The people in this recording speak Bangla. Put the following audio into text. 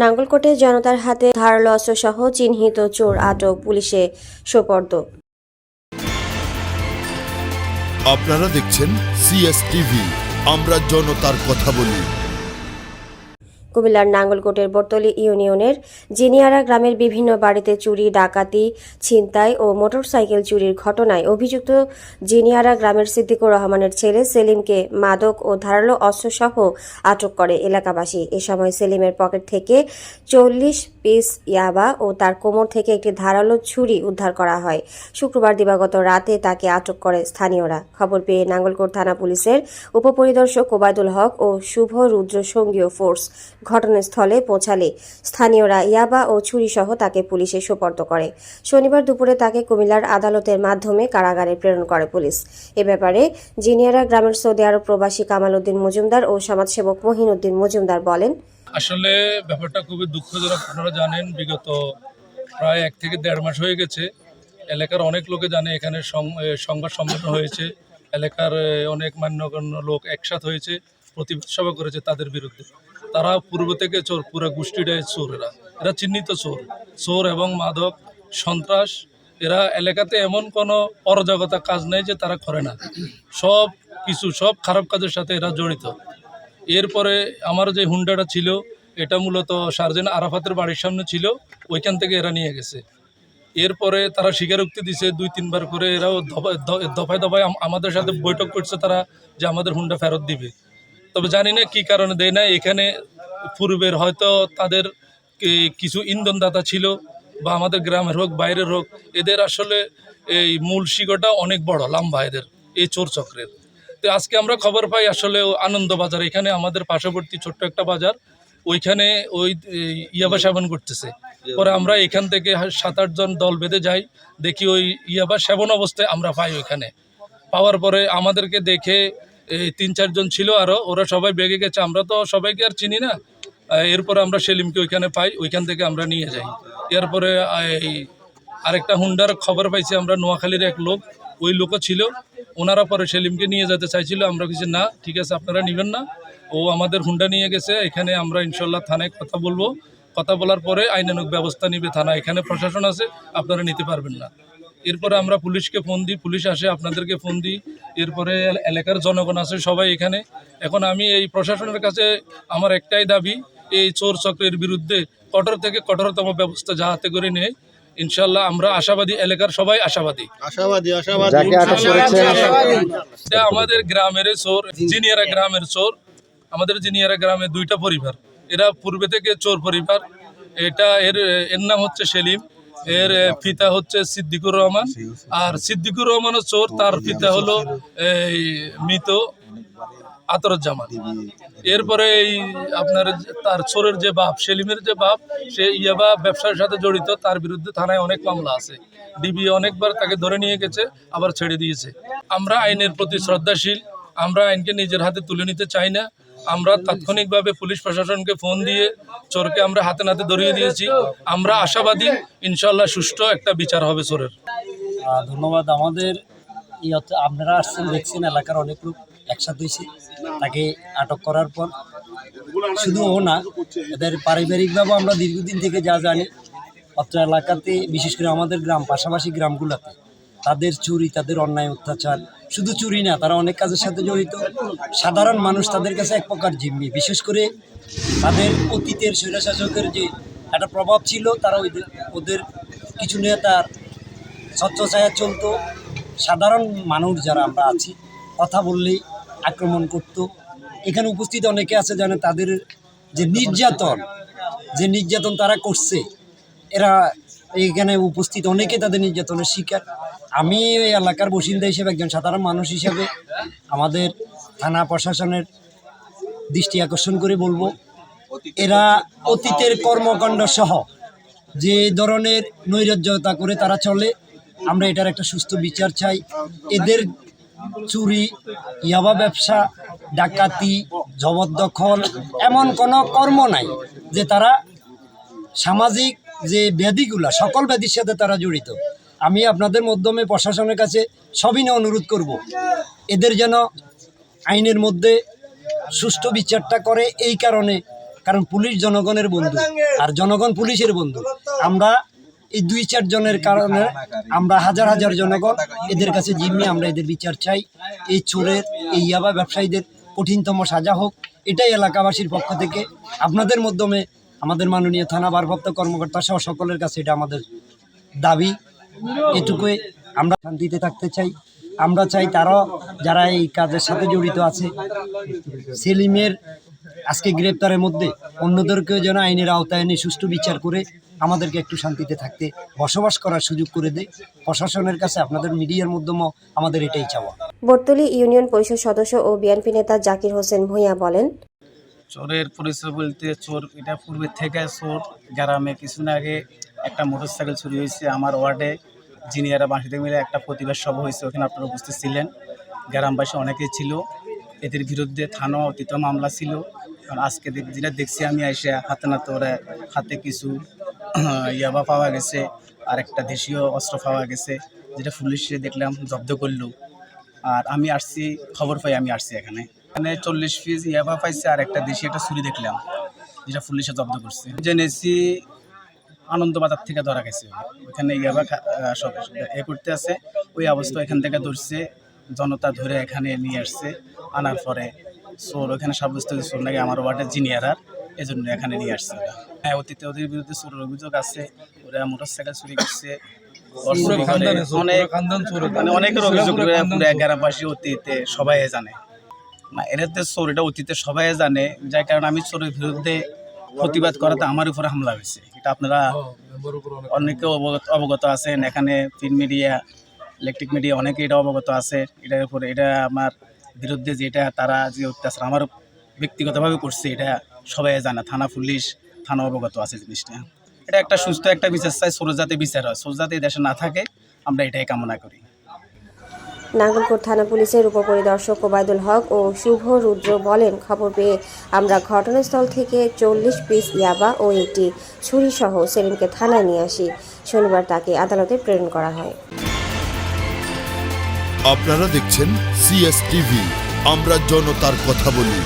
নাঙ্গলকোটে জনতার হাতে ধারালো অস্ত্রসহ চিহ্নিত চোর আটক পুলিশে সোপর্দ। আপনারা দেখছেন সিএসটিভি আমরা জনতার কথা বলি। কুমিল্লার নাঙ্গলকোটের বর্তলি ইউনিয়নের জিনিয়ারা গ্রামের বিভিন্ন বাড়িতে চুরি, ডাকাতি, ছিনতাই ও মোটরসাইকেল চুরির ঘটনায় অভিযুক্ত জিনিয়ারা গ্রামের সিদ্দিকুর রহমানের ছেলে সেলিমকে মাদক ও ধারালো অস্ত্রসহ আটক করে এলাকাবাসী। এ সময় সেলিমের পকেট থেকে চল্লিশ পিস ইয়াবা ও তার কোমর থেকে একটি ধারালো ছুরি উদ্ধার করা হয়। শুক্রবার দিবাগত রাতে তাকে আটক করে স্থানীয়রা। খবর পেয়ে নাঙ্গলকোট থানা পুলিশের উপপরিদর্শক ওবায়দুল হক ও শুভ রুদ্র সঙ্গীয় ফোর্স ঘটনাস্থলে পৌঁছালে স্থানীয়রা ইয়াবা ও ছুরিসহ তাকে পুলিশে সোপর্দ করে। শনিবার দুপুরে তাকে কুমিল্লার আদালতের মাধ্যমে কারাগারে প্রেরণ করে পুলিশ। এ ব্যাপারে জিনিয়ারা গ্রামের সৌদি আরব প্রবাসী কামাল উদ্দিন মজুমদার ও সমাজসেবক মহিন উদ্দিন মজুমদার বলেন, আসলে ব্যাপারটা খুবই দুঃখজনক। আপনারা জানেন, বিগত প্রায় এক থেকে দেড় মাস হয়ে গেছে। এলাকার অনেক লোকে জানে এখানে সংবাদ সম্মেলন হয়েছে। এলাকার অনেক মান্যগণ্য লোক একসাথ হয়েছে, প্রতিবাদ সভা করেছে তাদের বিরুদ্ধে। তারা পূর্ব থেকে চোর, পুরো গোষ্ঠীটাই চোর এরা। এরা চিহ্নিত চোর। চোর এবং মাদক, সন্ত্রাস, এরা এলাকাতে এমন কোনো অরাজকতা কাজ নেই যে তারা করে না। সব কিছু, সব খারাপ কাজের সাথে এরা জড়িত। এরপরে আমার যে হুন্ডাটা ছিল, এটা মূলত সার্জেন আরাফাতের বাড়ির সামনে ছিল, ওইখান থেকে এরা নিয়ে গেছে। এরপরে তারা স্বীকারোক্তি দিছে, দুই, তিনবার করে এরাও দফায় দফায় আমাদের সাথে বৈঠক করছে তারা যে আমাদের হুন্ডা ফেরত দিবে। তবে জানি না কী কারণে দেয় না এখানে পূর্বের হয়তো তাদের কিছু ইন্ধনদাতা ছিল বা আমাদের গ্রামের হোক, বাইরের হোক, এদের আসলে এই মূল শিকড়টা অনেক বড়, লাম্বা এদের, এই চোর চক্রের। তো আজকে আমরা খবর পাই আসলে আনন্দ বাজার, এখানে আমাদের পার্শ্ববর্তী ছোট্ট একটা বাজার, ওইখানে ওই ইয়াবা সেবন করতেছে। পরে আমরা এখান থেকে সাত আটজন দল বেঁধে যাই, দেখি ওই ইয়াবা সেবন অবস্থায় আমরা পাই ওইখানে। পাওয়ার পরে আমাদেরকে দেখে এই তিন, চারজন ছিল আরও ওরা সবাই বেগে গেছে। আমরা তো সবাইকে আর চিনি না। এরপরে আমরা সেলিমকে ওইখানে পাই, ওইখান থেকে আমরা নিয়ে যাই। এরপরে এই আরেকটা হুন্ডার খবর পাইছি আমরা, নোয়াখালীর এক লোক, ওই লোকও ছিল। ওনারা পরে সেলিমকে নিয়ে যেতে চাইছিল। আমরা কিছু না, ঠিক আছে, আপনারা নেবেন না। ও আমাদের হুন্ডা নিয়ে গেছে, এখানে আমরা ইনশাল্লাহ থানায় কথা বলব। কথা বলার পরে আইনানুক ব্যবস্থা নিবে থানা। এখানে প্রশাসন আছে, আপনারা নিতে পারবেন না। এরপরে আমরা পুলিশকে ফোন দিই পুলিশ আসে আপনাদেরকে ফোন দিই। এরপরে এলাকার জনগণ আছে সবাই এখানে। এখন আমি এই প্রশাসনের কাছে আমার একটাই দাবি এই চোর চক্রের বিরুদ্ধে কঠোর থেকে কঠোরতম ব্যবস্থা যা হাতে করে নেয় ইনশাল্লাহ আমরা আশাবাদী এলাকার সবাই আশাবাদী। আশাবাদী আমাদের গ্রামের চোর জিনিয়ারা গ্রামের চোর। আমাদের জিনিয়ারা গ্রামে দুইটা পরিবার। এরা পূর্বে থেকে চোর পরিবার। এটা এর এর নাম হচ্ছে সেলিম। এর পিতা হচ্ছে সিদ্দিকুর রহমান। আর সিদ্দিকুর রহমানের চোর, তার পিতা হলো এই মৃত আতরুজ্জামান। এরপরে এই আপনার তার চোরের যে বাপ, সেলিমের যে বাপ, সে ইয়াবা ব্যবসার সাথে জড়িত, তার বিরুদ্ধে থানায় অনেক মামলা আছে। ডিবি অনেকবার তাকে ধরে নিয়ে গেছে, আবার ছেড়ে দিয়েছে। আমরা আইনের প্রতি শ্রদ্ধাশীল, আমরা আইনকে নিজের হাতে তুলে নিতে চাই না। আমরা তাৎক্ষণিকভাবে পুলিশ প্রশাসনকে ফোন দিয়ে চোরকে আমরা হাতে নাতে ধরিয়ে দিয়েছি। আমরা আশাবাদী ইনশাল্লাহ সুষ্ঠু একটা বিচার হবে চোরের। ধন্যবাদ। আমাদের আপনারা আসছেন, দেখছেন, এলাকার অনেক লোক একসাথে হয়েছে তাকে আটক করার পর। শুধু ও না, এদের পারিবারিকভাবে আমরা দীর্ঘদিন থেকে যা জানি, অত্র এলাকাতে, বিশেষ করে আমাদের গ্রাম, পাশাপাশি গ্রামগুলোতে, তাদের চুরি, তাদের অন্যায়, অত্যাচার শুধু চুরি না, তারা অনেক কাজের সাথে জড়িত। সাধারণ মানুষ তাদের কাছে এক প্রকার জিম্মি। বিশেষ করে তাদের অতীতের স্বৈরশাসকের যে একটা প্রভাব ছিল, তারা ওদের ওদের কিছু নেতার স্বচ্ছছায়া চলতো। সাধারণ মানুষ যারা আমরা আছি, কথা বললেই আক্রমণ করত। এখানে উপস্থিত অনেকে আছে জানে তাদের যে নির্যাতন যে নির্যাতন তারা করছে, এরা এইখানে উপস্থিত অনেকে তাদের নির্যাতনের শিকার। আমি এই এলাকার বাসিন্দা হিসেবে একজন সাধারণ মানুষ হিসেবে আমাদের থানা প্রশাসনের দৃষ্টি আকর্ষণ করে বলব, এরা অতীতের কর্মকাণ্ড সহ যে ধরনের নৈরাজ্যতা করে তারা চলে, আমরা এটার একটা সুস্থ বিচার চাই। এদের চুরি, ইয়াবা ব্যবসা, ডাকাতি, জবরদখল এমন কোনো কর্ম নাই যে তারা সামাজিক যে ব্যাধিগুলা, সকল ব্যাধির সাথে তারা জড়িত। আমি আপনাদের মাধ্যমে প্রশাসনের কাছে সবিনয় অনুরোধ করব। এদের যেন আইনের মধ্যে সুষ্ঠু বিচারটা করে এই কারণে, কারণ পুলিশ জনগণের বন্ধু আর জনগণ পুলিশের বন্ধু। আমরা এই দুই, চার জনের কারণে আমরা হাজার হাজার জনগণ এদের কাছে জিম্মি। আমরা এদের বিচার চাই। এই চোরের, এই ইয়াবা ব্যবসায়ীদের কঠিনতম সাজা হোক। এটাই এলাকাবাসীর পক্ষ থেকে। আপনাদের মাধ্যমে আমাদের মাননীয় থানা ভারপ্রাপ্ত কর্মকর্তা সহ সকলের কাছে এটা আমাদের দাবি। এটুকুই আমরা শান্তিতে থাকতে চাই। আমরা চাই তারাও যারা এই কাজের সাথে জড়িত আছে, সেলিমের আজকে গ্রেপ্তারের মধ্যে অন্যদেরকেও যেন আইনের আওতায় এনে সুষ্ঠু বিচার করে আমাদেরকে একটু শান্তিতে থাকতে, বসবাস করার সুযোগ করে দেয় প্রশাসনের কাছে আপনাদের মিডিয়ার মাধ্যমেও আমাদের এটাই চাওয়া। বর্তলী ইউনিয়ন পরিষদ সদস্য ও বিএনপি নেতা জাকির হোসেন ভূঁইয়া বলেন চোরের পরিচয় বলতে চোর, এটা পূর্বের থেকে চোর গ্রামে। কিছুদিন আগে একটা মোটরসাইকেল চুরি হয়েছে আমার ওয়ার্ডে। জিনিয়ারা বাঁশিতে মিলে একটা প্রতিবাদ সভা হয়েছে, ওখানে আপনারা উপস্থিত ছিলেন। গ্রামবাসী অনেকেই ছিল। এদের বিরুদ্ধে থানা অতীত মামলা ছিল। কারণ আজকে যেটা দেখছি আমি, এসে হাতে নাতে ওরা হাতে কিছু ইয়াবা পাওয়া গেছে আর একটা দেশীয় অস্ত্র পাওয়া গেছে, যেটা পুলিশে দেখলাম জব্দ করল। আর আমি আসছি, খবর পাই আমি আসছি এখানে। এখানে চল্লিশ পিস ইয়াবা পাইছে আর একটা দেশি একটা ছুরি দেখলাম যেটা পুলিশে জব্দ করছে। জেনেছি আনন্দবাজার থেকে ধরা গেছে ওখানে ইয়াবা সব এ করতে আছে ওই অবস্থা এখান থেকে ধরছে জনতা ধরে এখানে নিয়ে আসছে আনার পরে চোর ওখানে সাব্যস্ত চোর নাকি আমার ওয়ার্ডের জিনিয়ারার এই জন্য এখানে নিয়ে আসছে হ্যাঁ অতীতে ওদের বিরুদ্ধে চোরের অভিযোগ আছে ওরা মোটরসাইকেল চুরি করছে পুরো চুরি করে, খানদানে চোর, অনেক মানে অনেকের অভিযোগ। এগারোবাসী অতীতে সবাই জানে। না এটাতে চোর, এটা অতীতে সবাই জানে, যার কারণে আমি চোরের বিরুদ্ধে প্রতিবাদ করাতে আমার উপরে হামলা হয়েছে। এটা আপনারা অনেকে অবগত অবগত আছেন, এখানে প্রিন্ট মিডিয়া, ইলেকট্রিক মিডিয়া অনেকে এটা অবগত আছে। এটার উপরে এটা আমার বিরুদ্ধে যেটা তারা যে অত্যাচার আমার ব্যক্তিগতভাবে করছে, এটা সবাই জানে। থানা পুলিশ, থানা অবগত আছে জিনিসটা। এটা একটা সুস্থ একটা বিচার চাই সোর যাতে বিচার হয়। সোর যাতে দেশে না থাকে, আমরা এটাই কামনা করি। নাঙ্গলকোট থানা পুলিশের উপপরিদর্শক ওবায়দুল হক ও শুভ রুদ্র বলেন, খবর পেয়ে আমরা ঘটনাস্থল থেকে চল্লিশ পিস ইয়াবা ও একটি ছুরিসহ সেলিমকে থানায় নিয়ে আসি। শনিবার তাকে আদালতে প্রেরণ করা হয়। আপনারা দেখছেন সিএস টিভি আমরা জনতার কথা বলি।